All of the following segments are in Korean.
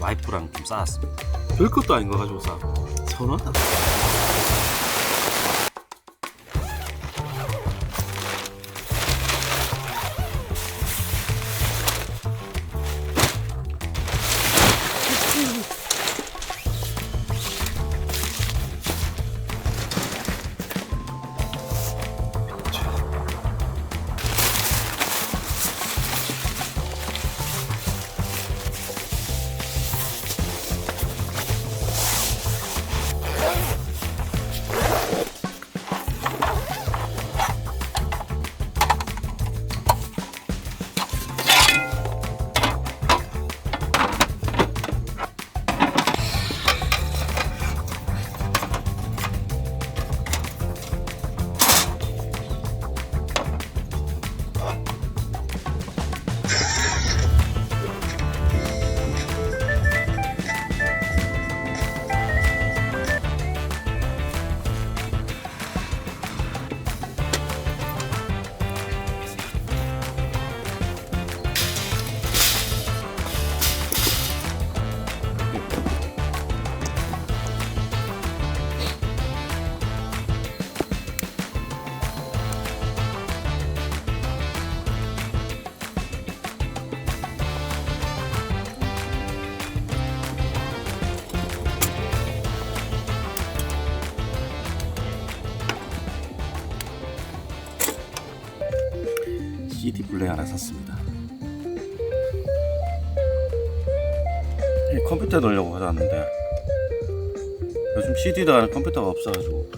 와이프랑 좀 싸웠습니다. 별것도 아닌 거 가지고 싸우고 서운하다. CD 플레이 하나 샀습니다. 이 컴퓨터 넣으려고 가져왔는데 요즘 CD도 컴퓨터가 없어가지고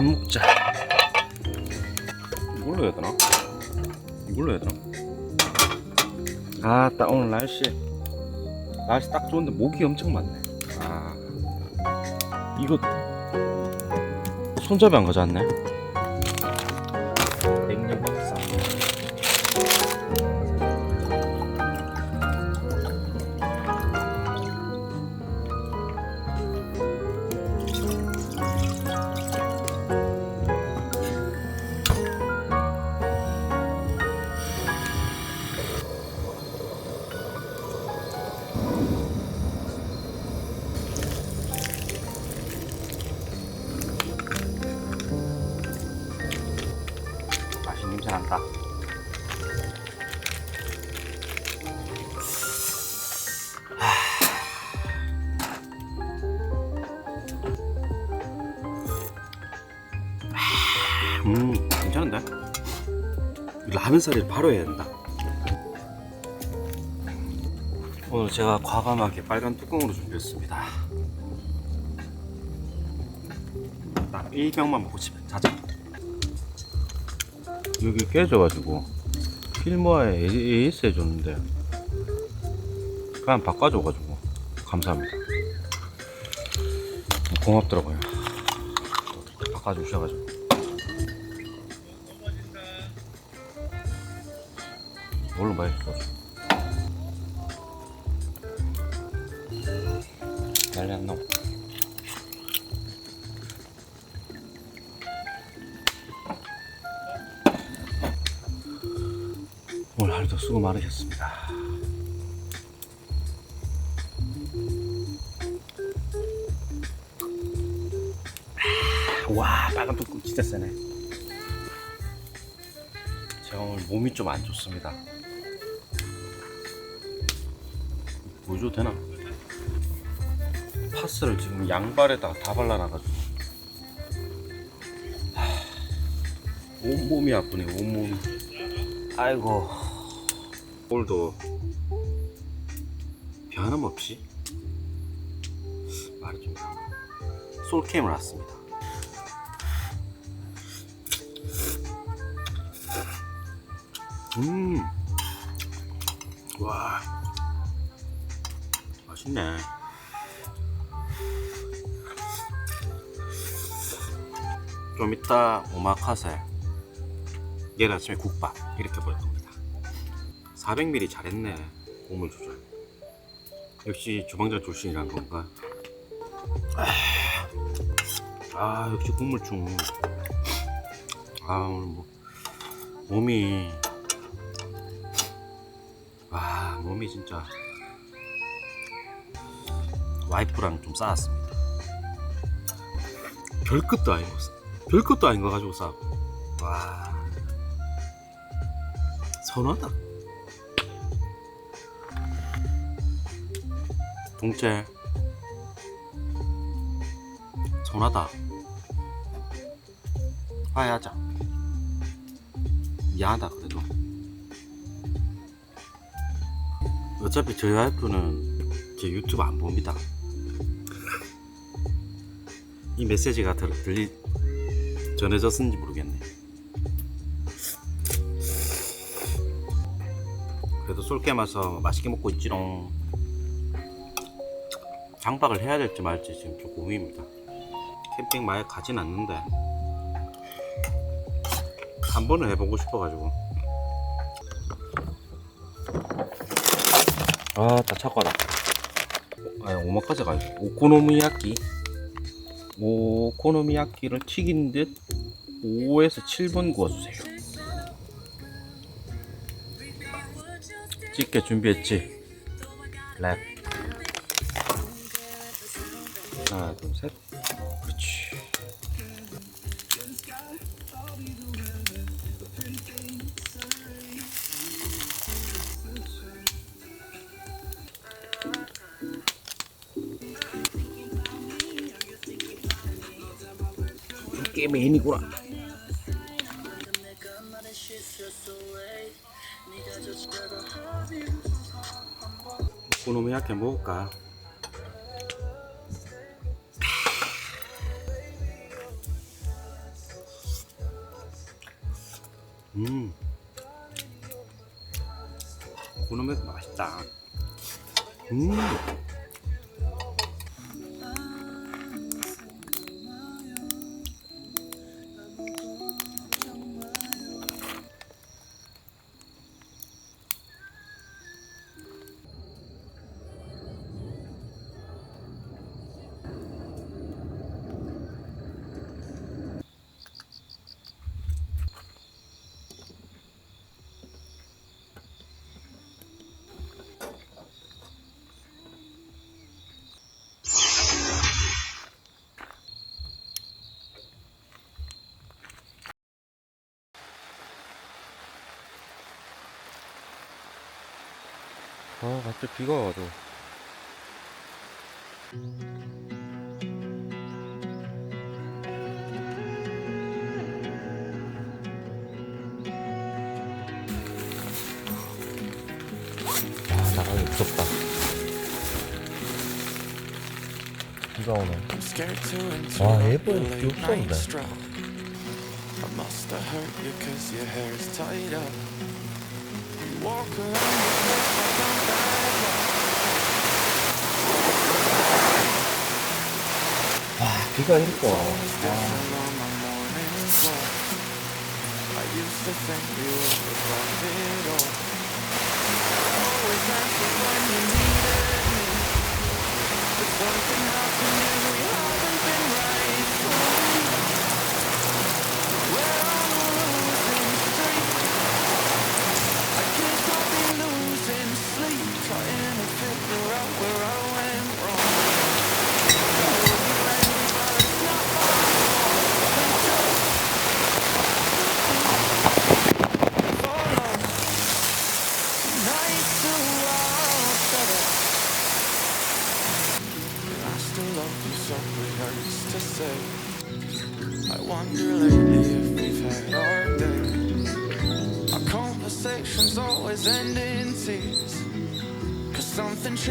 밥 먹자. 이걸로 해야 되나? 이걸로 해야 되나? 아, 딱 오늘 날씨 날씨 딱 좋은데 모기 엄청 많네. 아, 이거 손잡이 안 가져왔네. 괜찮은데? 라면 사리를 바로 해야 된다. 오늘 제가 과감하게 빨간 뚜껑으로 준비했습니다. 딱 1병만 먹고 집에 자자. 여기 깨져가지고 필모아에 AS 해줬는데 그냥 바꿔줘가지고 감사합니다 고맙더라고요 바꿔주셔가지고 뭘로 맛있어 난리 안 나고 오늘 하루도 수고 많으셨습니다. 와 빨간 뚜껑 진짜 세네. 제가 오늘 몸이 좀 안 좋습니다. 보여줘도 되나? 파스를 지금 양발에다가 다 발라놔가지고. 하, 온몸이 아프네 온몸이. 아이고. 오늘도 변함없이 말이 좀. 솔캠을 왔습니다. 음, 와, 맛있네. 좀 이따 오마카세, 내일 아침에 국밥 이렇게 볼 겁니다. 400ml 잘했네, 국물 조절. 역시 주방장 출신이란 건가? 아, 역시 국물충. 아, 오늘 뭐 몸이 와 몸이 진짜 와이프랑 좀 싸웠습니다. 별 것도 아니고 별 것도 아닌 거 가지고 싸우고. 와. 선하다. 동체. 선하다. 화해하자. 미안하다 그래도. 어차피 저희 와이프는 제 유튜브 안 봅니다 이 메시지가 들, 들리 전해졌는지 모르겠네. 그래도 쏠게 마서 맛있게 먹고 있지롱. 장박을 해야 될지 말지 지금 좀 고민입니다. 캠핑 마에 가진 않는데. 한 번은 해보고 싶어가지고. 아다 차가라 아 오마카세가 오코노미야끼 오코노미야끼를 튀긴 듯 5에서 7분 구워주세요. 찍게 준비했지? 랩 하나 둘셋 이게 메인이구나. 오코노미 약해 먹을까? 음. 오코노미 맛있다. 음 아, 갑자기 비가 와가지고. 아, 나가기 무섭다. 비가 오네. 와 아, 예쁜 비 없었는데. 비가 이렇게 와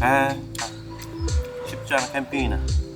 아, 쉽지 않아 캠핑이나.